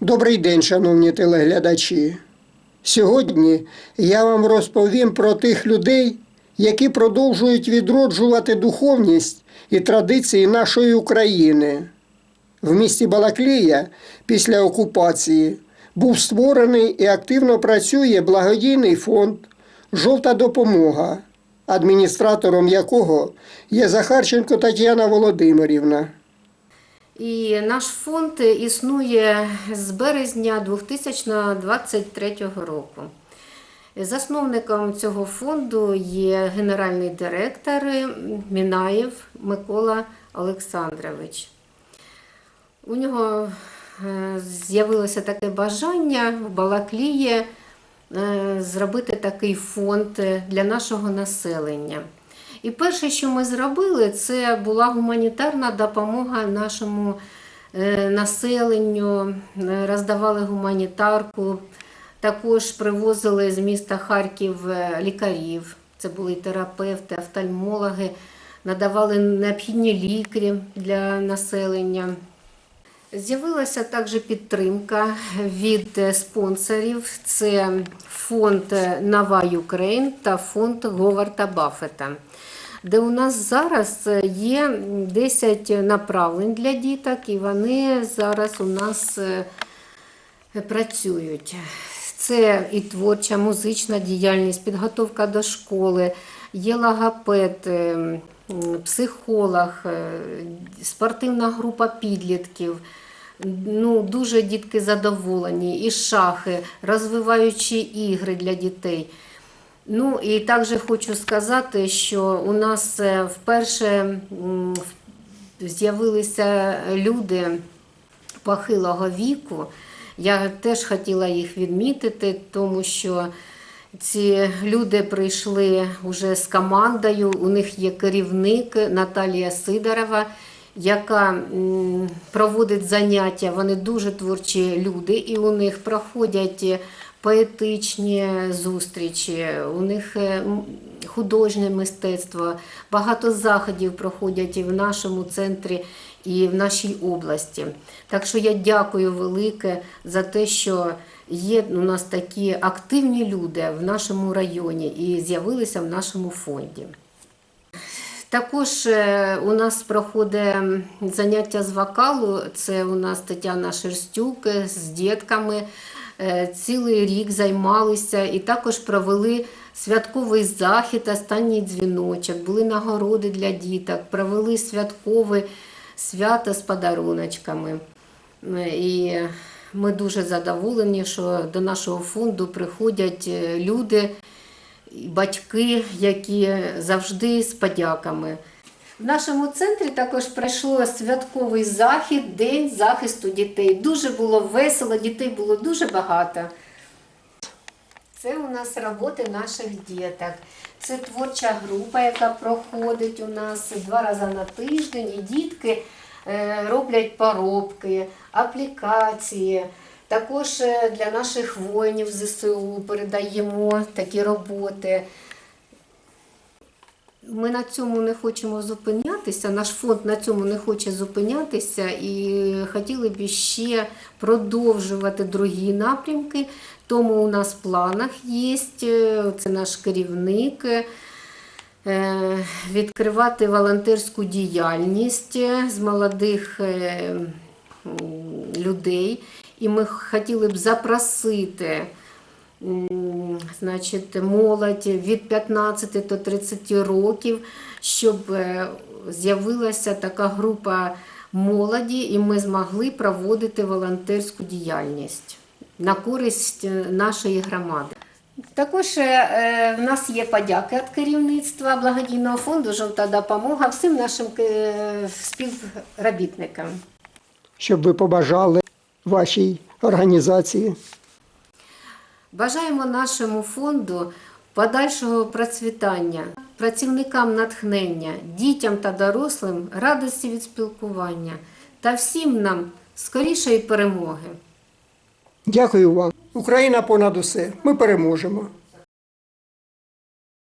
Добрий день, шановні телеглядачі. Сьогодні я вам розповім про тих людей, які продовжують відроджувати духовність і традиції нашої України. В місті Балаклія після окупації був створений і активно працює благодійний фонд Жовта допомога, адміністратором якого є Захарченко Тетяна Володимирівна. І наш фонд існує з березня 2023 року. Засновником цього фонду є генеральний директор Мінаєв Микола Олександрович. У нього е, з'явилося таке бажання в Балаклії е, зробити такий фонд для нашого населення. І перше, що ми зробили, це була гуманітарна допомога нашому е, населенню, Е, роздавали гуманітарку, також привозили з міста Харків е, лікарів. Це були терапевти, офтальмологи, надавали необхідні ліки для населення. З'явилася також підтримка від спонсорів: це фонд Нова Юкрейн та фонд Говарда Баффета, де у нас зараз є 10 направлень для діток, і вони зараз у нас е, працюють. Це і творча музична діяльність, підготовка до школи, є логопед, е, м, психолог, е, спортивна група підлітків. Ну, дуже дітки задоволені, і шахи, розвиваючі ігри для дітей. Ну і також хочу сказати, що у нас е, вперше з'явилися люди похилого віку. Я теж хотіла їх відмітити, тому що ці люди прийшли вже з командою. У них є керівник Наталія Сидорова, яка проводить заняття. Вони дуже творчі люди, і у них проходять поетичні зустрічі, у них е, художнє мистецтво. Багато заходів проходять і в нашому центрі, і в нашій області. Так що я дякую велике за те, що є у нас такі активні люди в нашому районі і з'явилися в нашому фонді. Також е, у нас проходить заняття з вокалу. Це у нас Тетяна Шерстюк е, з дітками. Е, Цілий рік займалися і також провели святковий захід, останній дзвіночок, були нагороди для діток, провели святкове свято з подаруночками. Е, І ми дуже задоволені, що до нашого фонду приходять е, люди, батьки, які завжди з подяками. В нашому центрі також пройшло святковий захід, День захисту дітей. Дуже було весело, дітей було дуже багато. Це у нас роботи наших діток. Це творча група, яка проходить у нас два рази на тиждень. І дітки е, роблять поробки, аплікації. Також е, для наших воїнів ЗСУ передаємо такі роботи. Ми на цьому не хочемо зупинятися, наш фонд на цьому не хоче зупинятися і хотіли б ще продовжувати другі напрямки. Тому у нас в планах є, е, це наш керівник, е, відкривати волонтерську діяльність е, з молодих людей. І ми хотіли б запросити значить, молодь від 15 до 30 років, щоб е, з'явилася така група молоді, і ми змогли проводити волонтерську діяльність на користь е, нашої громади. Також е, в нас є подяки від керівництва благодійного фонду Жовта допомога всім нашим е, співробітникам. щоб ви побажали вашій організації. Бажаємо нашому фонду подальшого процвітання, працівникам натхнення, дітям та дорослим радості від спілкування та всім нам скорішої перемоги. Дякую вам. Україна понад усе. Ми переможемо.